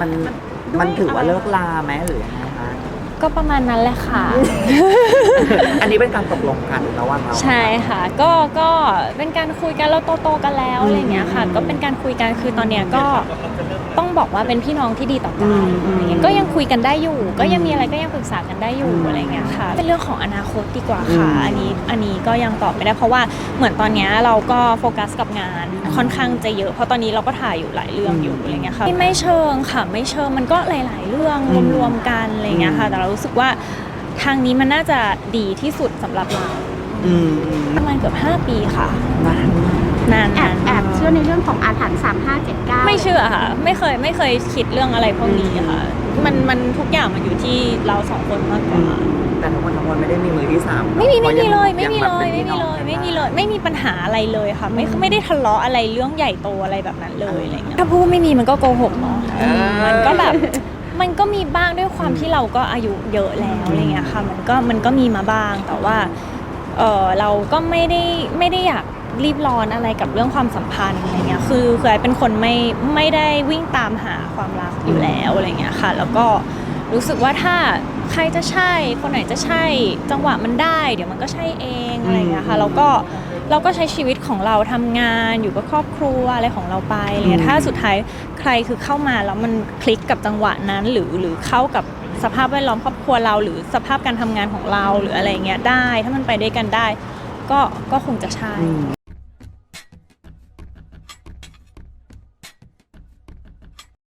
มันมันถือว่าเลิกลาไหมหรือยังไงคะ ก็ประมาณนั้นแหละค่ะ อันนี้เป็นการตกลงกันระหว่างเรา ใช่ค่ะ ก็ก็เป็นการคุยกันเราโตๆกันแล้วอะไรอย่างเงี้ยค่ะ ก็เป็นการคุยกันคือตอนเนี้ยก็ต้องบอกว่าเป็นพี่น้องที่ดีต่อกันอะไรเงี้ยก็ยังคุยกันได้อยู่ ก็ยังมีอะไรก็ยังปรึกษากันได้อยู่อะไรเงี้ยค่ะ เป็นเรื่องของอนาคตดีกว่าค่ะ อันนี้อันนี้ก็ยังตอบไม่ได้ เพราะว่าเหมือนตอนเนี้ยเราก็โฟกัสกับงานค่อนข้างจะเยอะเพราะตอนนี้เราก็ถ่ายอยู่หลายเรื่องอยู่อะไรเงี้ยค่ะไม่ไม่เชิงค่ะ ไม่เชิงมันก็หลาย ๆ เรื่องรวมๆกันอะไรเงี้ยค่ะแต่เรารู้สึกว่าทางนี้มันน่าจะดีที่สุดสำหรับเราอืมอืมประมาณเกือบ5 ปีค่ะ นานนานแอบนานแอบเชื่อในเรื่องของอาถรรพ์3579 ไม่เชื่อค่ะ ไม่เคยไม่เคยคิดเรื่องอะไรพวกนี้ค่ะ มันมันทุกอย่างมันอยู่ที่เราสองคนมากกว่า แต่ทั้งหมดทั้งมวลไม่ได้มีมือที่สามไม่มีไม่มีเลยพไม่ราะงมีงเลแบบยป็นไม่มีพี่เลน้องยกันไม่มีด้เลยไม่มีปัญหาอะไรเลยค่ะ ไม่ไม่ได้ทะเลาะอะไรเรื่องใหญ่โตอะไรแบบนั้นเลยอะไรเงี้ยถ้าพูดไม่มีมันก็โกหกเนาะเออมันก็แบบ มันก็มีบ้างด้วยความที่เราก็อายุเยอะแล้วอะไรเงี้ยค่ะมันก็มันก็มีมาบ้างแต่ว่าเออเราก็ไม่ได้ไม่ได้อยากรีบร้อนอะไรกับเรื่องความสัมพันธ์อะไรเงี้ยคือคือไอ้เป็นคนไม่ไม่ได้วิ่งตามหาความรักอยู่แล้วอะไรเงี้ยค่ะ แล้วก็รู้สึกว่าถ้าใครจะใช่ คนไหนจะใช่จังหวะมันได้ เดี๋ยวมันก็ใช่เองอะไรเงี้ยค่ะแล้วก็ เราก็ใช้ชีวิตของเราทำงานอยู่กับครอบครัวอะไรของเราไปอะไรเงี้ยถ้าสุดท้ายใครคือเข้ามาแล้วมันคลิกกับจังหวะนั้น หรือหรือเข้ากับสภาพแวดล้อมครอบครัวเรา หรือสภาพการทำงานของเราหรืออะไรเงี้ยได้ ถ้ามันไปด้วยกันได้ ก็ก็คงจะใช่อืม